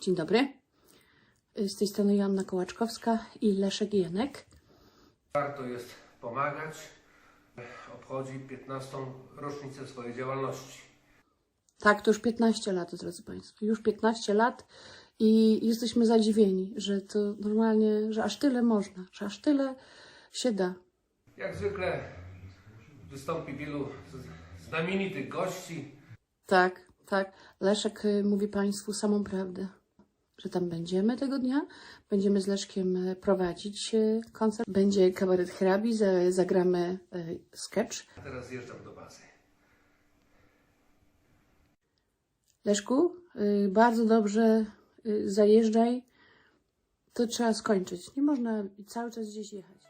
Dzień dobry. Z tej strony Joanna Kołaczkowska i Leszek Jenek. Warto jest pomagać. Obchodzi 15. rocznicę swojej działalności. Tak, to już 15 lat, drodzy Państwo. Już 15 lat i jesteśmy zadziwieni, że to normalnie, że aż tyle można, że aż tyle się da. Jak zwykle wystąpi wielu znamienitych gości. Tak, tak. Leszek y, mówi Państwu samą prawdę, że tam będziemy tego dnia. Będziemy z Leszkiem y, prowadzić y, koncert. Będzie kabaret hrabi, za- zagramy y, sketch. A teraz zjeżdżam do bazy. Leszku, bardzo dobrze zajeżdżaj. To trzeba skończyć. Nie można cały czas gdzieś jechać.